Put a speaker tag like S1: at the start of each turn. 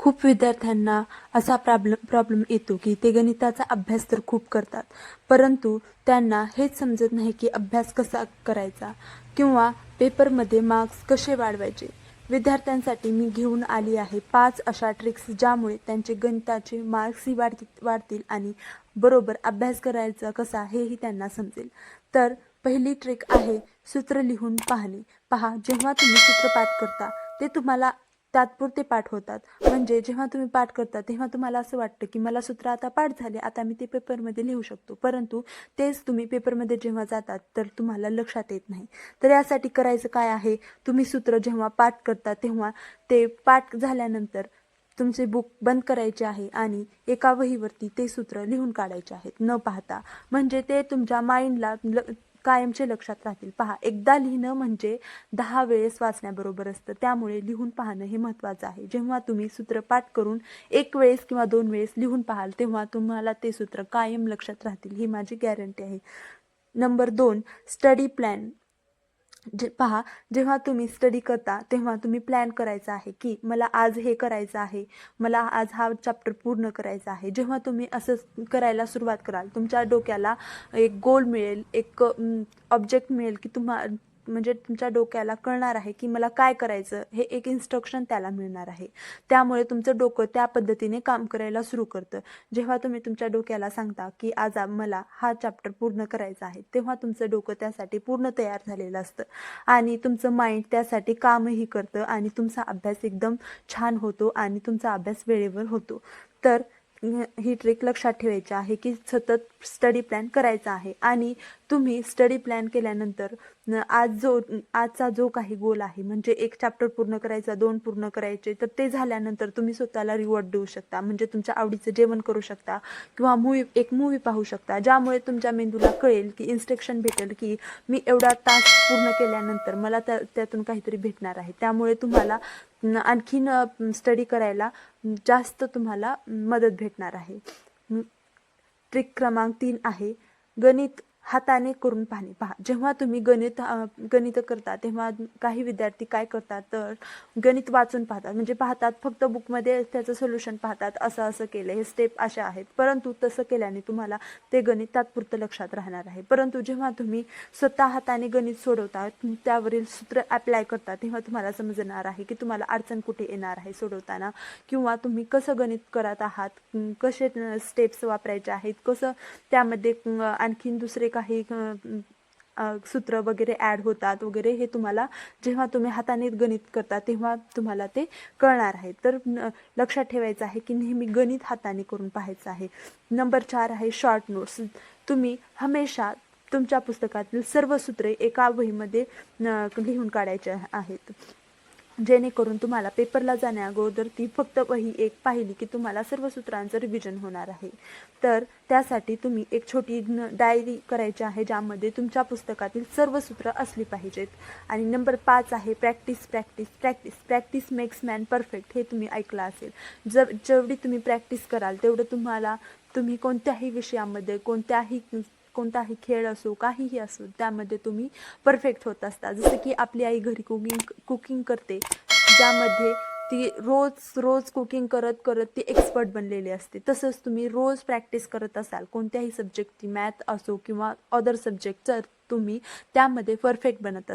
S1: खूप विद्यार्थ्यांना असा प्रॉब्लेम प्रॉब्लेम येतो की ते गणिताचा अभ्यास तर खूप करतात परंतु त्यांना हेच समजत नाही की अभ्यास कसा करायचा किंवा पेपरमध्ये मार्क्स कसे वाढवायचे. विद्यार्थ्यांसाठी मी घेऊन आली आहे पाच अशा ट्रिक्स ज्यामुळे त्यांचे गणिताचे मार्क्सही वाढतील वाढतील आणि बरोबर अभ्यास करायचा कसा हेही त्यांना समजेल. तर पहिली ट्रिक आहे सूत्र लिहून पाहणे. पहा जेव्हा तुम्ही सूत्रपाठ करता ते तुम्हाला तात्पुरते पाठ होतात. म्हणजे जेव्हा तुम्ही पाठ करता तेव्हा तुम्हाला असं वाटतं की मला सूत्र आता पाठ झाले आता मी ते पेपरमध्ये लिहू शकतो. परंतु तेच तुम्ही पेपरमध्ये जेव्हा जातात तर तुम्हाला लक्षात येत नाही. तर यासाठी करायचं काय आहे? तुम्ही सूत्र जेव्हा पाठ करता तेव्हा ते पाठ झाल्यानंतर तुमचे बुक बंद करायचे आहे आणि एका वहीवरती ते सूत्र लिहून काढायचे आहेत. न पाहता. म्हणजे ते तुमच्या माइंडला ल कायमचे लक्षात राहतील. पहा एकदा लिहिणं म्हणजे दहा वेळेस वाचण्याबरोबर असतं. त्यामुळे लिहून पाहणं हे महत्त्वाचं आहे. जेव्हा तुम्ही सूत्र पाठ करून एक वेळेस किंवा दोन वेळेस लिहून पाहाल तेव्हा तुम्हाला ते सूत्र कायम लक्षात राहतील. ही माझी गॅरंटी आहे. नंबर दोन स्टडी प्लॅन जे पहा जेव्हा तुम्ही स्टडी करता तेव्हा तुम्ही प्लॅन करायचा आहे की मला आज हे करायचं आहे मला आज हा चॅप्टर पूर्ण करायचा आहे. जेव्हा तुम्ही असं करायला सुरुवात कराल तुमच्या डोक्याला एक गोल मिळेल एक ऑब्जेक्ट मिळेल की तुम्हा म्हणजे तुमच्या डोक्याला कळणार आहे की मला काय करायचं हे एक इन्स्ट्रक्शन त्याला मिळणार आहे. त्यामुळे तुमचं डोकं त्या पद्धतीने काम करायला सुरू करतं. जेव्हा तुम्ही तुमच्या डोक्याला सांगता की आज मला हा चॅप्टर पूर्ण करायचा आहे तेव्हा तुमचं डोकं त्यासाठी पूर्ण तयार झालेलं असतं. आणि तुमचं माइंड त्यासाठी कामही करतं आणि तुमचा अभ्यास एकदम छान होतो आणि तुमचा अभ्यास वेळेवर होतो. तर ही ट्रिक लक्षात ठेवायची आहे की सतत स्टडी प्लॅन करायचा आहे. आणि तुम्ही स्टडी प्लॅन केल्यानंतर आज जो आजचा जो काही गोल आहे म्हणजे एक चॅप्टर पूर्ण करायचा दोन पूर्ण करायचे तर ते झाल्यानंतर तुम्ही स्वतःला रिवॉर्ड देऊ शकता. म्हणजे तुमच्या आवडीचं जेवण करू शकता किंवा मूवी एक मूवी पाहू शकता ज्यामुळे तुमच्या मेंदूला कळेल की इन्स्ट्रक्शन भेटेल की मी एवढा तास पूर्ण केल्यानंतर मला त्या त्यातून काहीतरी भेटणार आहे. त्यामुळे तुम्हाला आणखीन स्टडी करायला जास्त तुम्हाला मदत भेटणार आहे. ट्रिक क्रमांक तीन आहे गणित हाताने करून पाहणे. पहा जेव्हा तुम्ही गणित गणित करता तेव्हा काही विद्यार्थी काय करतात तर गणित वाचून पाहतात. म्हणजे पाहतात फक्त बुकमध्ये त्याचं सोल्युशन पाहतात असं असं केलं हे स्टेप अशा आहेत. परंतु तसं केल्याने तुम्हाला ते गणित तात्पुरतं लक्षात राहणार आहे. परंतु जेव्हा तुम्ही स्वतः हाताने गणित सोडवता त्यावरील सूत्र अप्लाय करता तेव्हा तुम्हाला समजणार आहे की तुम्हाला अडचण कुठे येणार आहे सोडवताना. किंवा तुम्ही कसं गणित करत आहात कसे स्टेप्स वापरायचे आहेत कसं त्यामध्ये आणखीन दुसरे काही सूत्र वगैरे ॲड होतात वगैरे हे तुम्हाला जेव्हा तुम्ही हाताने गणित करता तेव्हा तुम्हाला ते कळणार आहे. तर लक्षात ठेवायचं आहे की नेहमी गणित हाताने करून पाहायचं आहे. नंबर चार आहे शॉर्ट नोट्स तुम्ही हमेशा तुमच्या पुस्तकातील सर्व सूत्रे एका वहीमध्ये लिहून काढायचे आहेत. जेणेकरून तुम्हाला पेपरला जाण्या अगोदर ती फक्त वही एक पाहिली की तुम्हाला सर्व सूत्रांचं रिव्हिजन होणार आहे. तर त्यासाठी तुम्ही एक छोटी डायरी करायची आहे ज्यामध्ये तुमच्या पुस्तकातील सर्व सूत्र असली पाहिजेत. आणि नंबर पाच आहे practice practice practice practice makes man perfect हे तुम्ही ऐकलं असेल. जर जेवढी तुम्ही प्रॅक्टिस कराल तेवढं तुम्हाला तुम्ही कोणत्याही विषयामध्ये कोणत्याही कोणताही खेळ असो काहीही असो त्यामध्ये तुम्ही परफेक्ट होत असता. जसं की आपली आई घरी कुकिंग कुकिंग करते ज्यामध्ये ती रोज रोज कुकिंग करत करत ती एक्सपर्ट बनलेली असते. तसंच तुम्ही रोज प्रॅक्टिस करत असाल कोणत्याही सब्जेक्टची मॅथ असो किंवा अदर सब्जेक्ट जर तुम्ही त्यामध्ये परफेक्ट बनत असता.